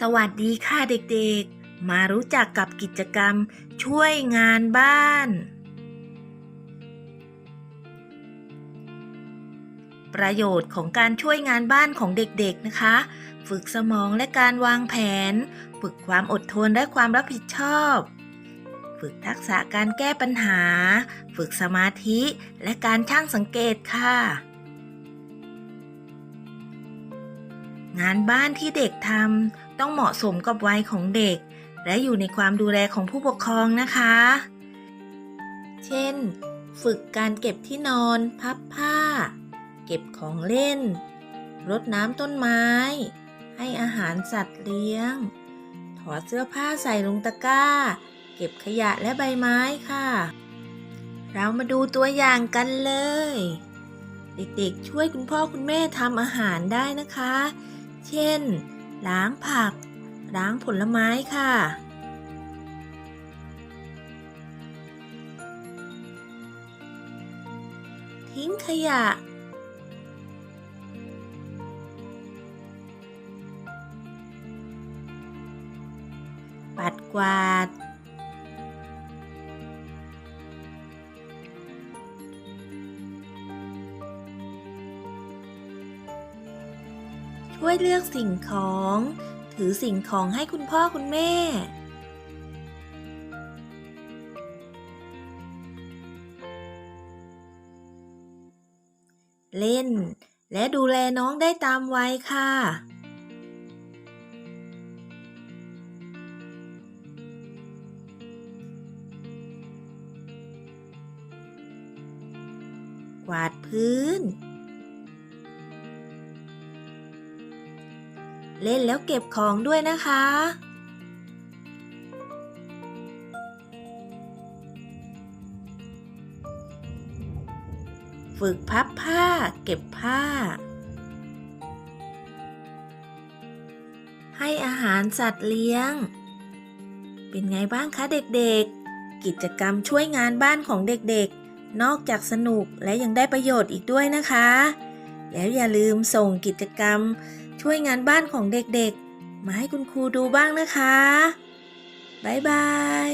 สวัสดีค่ะเด็กๆ มารู้จักกับกิจกรรมช่วยงานบ้าน ประโยชน์ของการช่วยงานบ้านของเด็กๆนะคะ ฝึกสมองและการวางแผน ฝึกความอดทนและความรับผิดชอบ ฝึกทักษะการแก้ปัญหา ฝึกสมาธิและการช่างสังเกตค่ะงานบ้านที่เด็กทำ ต้องเหมาะสมกับวัยของเด็ก และอยู่ในความดูแลของผู้ปกครองนะคะ เช่น ฝึกการเก็บที่นอน พับผ้า เก็บของเล่น รดน้ำต้นไม้ ให้อาหารสัตว์เลี้ยง ถอดเสื้อผ้าใส่ลงตะกร้า เก็บขยะและใบไม้ค่ะ เรามาดูตัวอย่างกันเลยเด็กๆ ช่วยคุณพ่อคุณแม่ทำอาหารได้นะคะ เช่น ล้างผัก ล้างผลไม้ค่ะ ทิ้งขยะ ปัดกวาด ช่วยเลือกสิ่งของ ถือสิ่งของให้คุณพ่อคุณแม่ เล่น และดูแลน้องได้ตามวัยค่ะกวาดพื้น เล่นแล้วเก็บของด้วยนะคะ ฝึกพับผ้า เก็บผ้า ให้อาหารสัตว์เลี้ยง เป็นไงบ้างคะเด็กๆ กิจกรรมช่วยงานบ้านของเด็กๆ นอกจากสนุกและยังได้ประโยชน์อีกด้วยนะคะ แล้วอย่าลืมส่งกิจกรรม ช่วยงานบ้านของเด็กๆ มาให้คุณครูดูบ้างนะคะ บ๊ายบาย